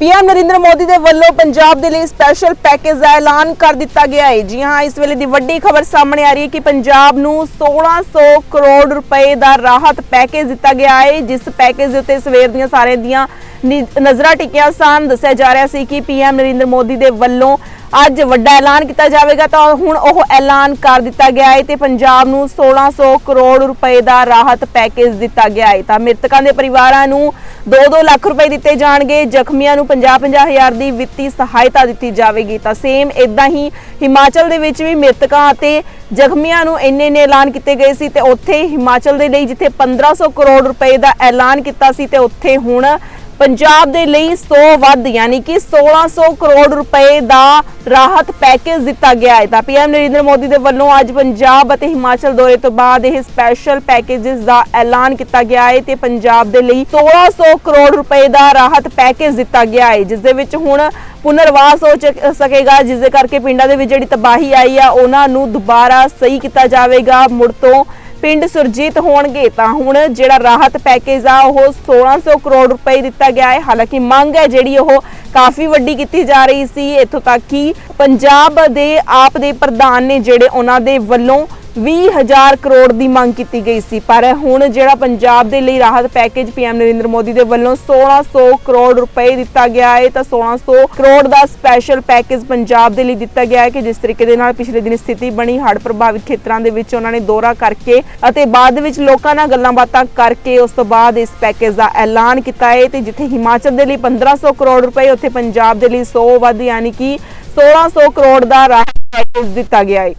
PM Narendra Modi ਦੇ ਵੱਲੋਂ ਪੰਜਾਬ ਦੇ ਲਈ ਸਪੈਸ਼ਲ ਪੈਕੇਜ ਦਾ ਐਲਾਨ ਕਰ ਦਿੱਤਾ ਗਿਆ ਹੈ। ਜੀ ਹਾਂ, ਇਸ ਵੇਲੇ ਦੀ ਵੱਡੀ ਖਬਰ ਸਾਹਮਣੇ ਆ ਰਹੀ ਹੈ ਕਿ ਪੰਜਾਬ ਨੂੰ 1600 ਕਰੋੜ ਰੁਪਏ ਦਾ ਰਾਹਤ ਪੈਕੇਜ ਦਿੱਤਾ ਗਿਆ ਹੈ, ਜਿਸ ਪੈਕੇਜ ਦੇ ਉੱਤੇ ਸਵੇਰ ਦੀਆਂ ਸਾਰੇ ਦੀਆਂ ਨਿ- ਨਜ਼ਰਾਂ ਟਿਕੀਆਂ ਸਨ। ਦੱਸਿਆ ਜਾ ਰਿਹਾ ਸੀ ਕਿ ਪੀਐਮ ਨਰਿੰਦਰ ਮੋਦੀ ਦੇ ਵੱਲੋਂ ਅੱਜ ਵੱਡਾ ਐਲਾਨ ਕੀਤਾ ਜਾਵੇਗਾ ਤਾਂ ਹੁਣ ਉਹ ਐਲਾਨ ਕਰ ਦਿੱਤਾ ਗਿਆ ਹੈ ਤੇ ਪੰਜਾਬ ਨੂੰ 1600 ਕਰੋੜ ਰੁਪਏ ਦਾ ਰਾਹਤ ਪੈਕੇਜ ਦਿੱਤਾ ਗਿਆ ਹੈ। ਤਾਂ ਮ੍ਰਿਤਕਾਂ ਦੇ ਪਰਿਵਾਰਾਂ ਨੂੰ 2-2 ਲੱਖ ਰੁਪਏ ਦਿੱਤੇ ਜਾਣਗੇ। ਜ਼ਖਮੀਆਂ ਨੂੰ 50-50 ਹਜ਼ਾਰ ਦੀ ਵਿੱਤੀ ਸਹਾਇਤਾ ਦਿੱਤੀ ਜਾਵੇਗੀ। ਤਾਂ ਸੇਮ ਇਦਾਂ ਹੀ ਹਿਮਾਚਲ ਦੇ ਵਿੱਚ ਵੀ ਮ੍ਰਿਤਕਾਂ ਅਤੇ ਜ਼ਖਮੀਆਂ ਨੂੰ ਇੰਨੇ ਨੇ ਐਲਾਨ ਕੀਤੇ ਗਏ ਸੀ ਤੇ ਉੱਥੇ ਹਿਮਾਚਲ ਦੇ ਲਈ ਜਿੱਥੇ 1500 ਕਰੋੜ ਰੁਪਏ ਦਾ ਐਲਾਨ ਕੀਤਾ ਸੀ ਤੇ ਉੱਥੇ ਹੁਣ ਪੰਜਾਬ ਦੇ ਲਈ 100 ਵੱਧ, ਯਾਨੀ ਕਿ 1600 ਕਰੋੜ ਰੁਪਏ ਦਾ ਰਾਹਤ ਪੈਕੇਜ ਦਿੱਤਾ ਗਿਆ ਹੈ। ਤਾਂ ਪੀਐਮ ਨਰਿੰਦਰ ਮੋਦੀ ਦੇ ਵੱਲੋਂ ਅੱਜ ਪੰਜਾਬ ਅਤੇ ਹਿਮਾਚਲ ਦੌਰੇ ਤੋਂ ਬਾਅਦ ਇਹ ਸਪੈਸ਼ਲ ਪੈਕੇजेस ਦਾ ਐਲਾਨ ਕੀਤਾ ਗਿਆ ਹੈ ਤੇ ਪੰਜਾਬ ਦੇ ਲਈ 1600 ਕਰੋੜ ਰੁਪਏ ਦਾ ਰਾਹਤ ਪੈਕੇਜ ਦਿੱਤਾ ਗਿਆ ਹੈ, ਜਿਸ ਦੇ ਵਿੱਚ ਹੁਣ ਪੁਨਰਵਾਸ ਹੋ ਸਕੇਗਾ, ਜਿਸ ਦੇ ਕਰਕੇ ਪਿੰਡਾਂ ਦੇ ਵਿੱਚ ਜਿਹੜੀ ਤਬਾਹੀ ਆਈ ਆ, ਉਹਨਾਂ ਨੂੰ ਦੁਬਾਰਾ ਸਹੀ ਕੀਤਾ ਜਾਵੇਗਾ। ਮੁੜ ਤੋਂ ਪਿੰਡ ਸੁਰਜੀਤ ਹੋਣਗੇ, ਤਾਂ ਹੁਣ ਜਿਹੜਾ ਰਾਹਤ ਪੈਕੇਜ ਆ, ਉਹ 1600 ਕਰੋੜ ਰੁਪਏ ਦਿੱਤਾ ਗਿਆ ਹੈ। ਹਾਲਾਂਕਿ ਮੰਗ ਹੈ ਜਿਹੜੀ ਉਹ ਕਾਫੀ ਵੱਡੀ ਕੀਤੀ ਜਾ ਰਹੀ ਸੀ। ਇਥੋਂ ਤੱਕ ਕਿ ਪੰਜਾਬ ਦੇ ਆਪ ਦੇ ਪ੍ਰਧਾਨ ਨੇ ਜਿਹੜੇ ਉਹਨਾਂ ਦੇ ਵੱਲੋਂ 20000 ਕਰੋੜ ਦੀ ਮੰਗ ਕੀਤੀ ਗਈ ਸੀ, ਪਰ ਹੁਣ ਜਿਹੜਾ ਪੰਜਾਬ ਦੇ ਲਈ ਰਾਹਤ ਪੈਕੇਜ ਪੀਐਮ ਨਰਿੰਦਰ ਮੋਦੀ ਦੇ ਵੱਲੋਂ 1600 ਕਰੋੜ ਰੁਪਏ ਦਿੱਤਾ ਗਿਆ ਹੈ, ਤਾਂ 1600 ਕਰੋੜ ਦਾ ਸਪੈਸ਼ਲ ਪੈਕੇਜ ਪੰਜਾਬ ਦੇ ਲਈ ਦਿੱਤਾ ਗਿਆ ਹੈ ਕਿ ਜਿਸ ਤਰੀਕੇ ਦੇ ਨਾਲ ਪਿਛਲੇ ਦਿਨ ਸਥਿਤੀ ਬਣੀ, ਹੜ੍ਹ ਪ੍ਰਭਾਵਿਤ ਖੇਤਰਾਂ ਦੇ ਵਿੱਚ ਉਹਨਾਂ ਨੇ ਦੌਰਾ ਕਰਕੇ ਅਤੇ ਬਾਅਦ ਵਿੱਚ ਲੋਕਾਂ ਨਾਲ ਗੱਲਾਂ ਬਾਤਾਂ ਕਰਕੇ ਉਸ ਤੋਂ ਬਾਅਦ ਇਸ ਪੈਕੇਜ ਦਾ ਐਲਾਨ ਕੀਤਾ ਹੈ ਤੇ ਜਿੱਥੇ ਹਿਮਾਚਲ ਦੇ ਲਈ 1500 ਕਰੋੜ ਰੁਪਏ, ਉੱਥੇ ਪੰਜਾਬ ਦੇ ਲਈ 100 ਵੱਧ, ਯਾਨੀ ਕਿ 1600 ਕਰੋੜ ਦਾ ਰਾਹਤ ਪੈਕੇਜ ਦਿੱਤਾ ਗਿਆ ਹੈ।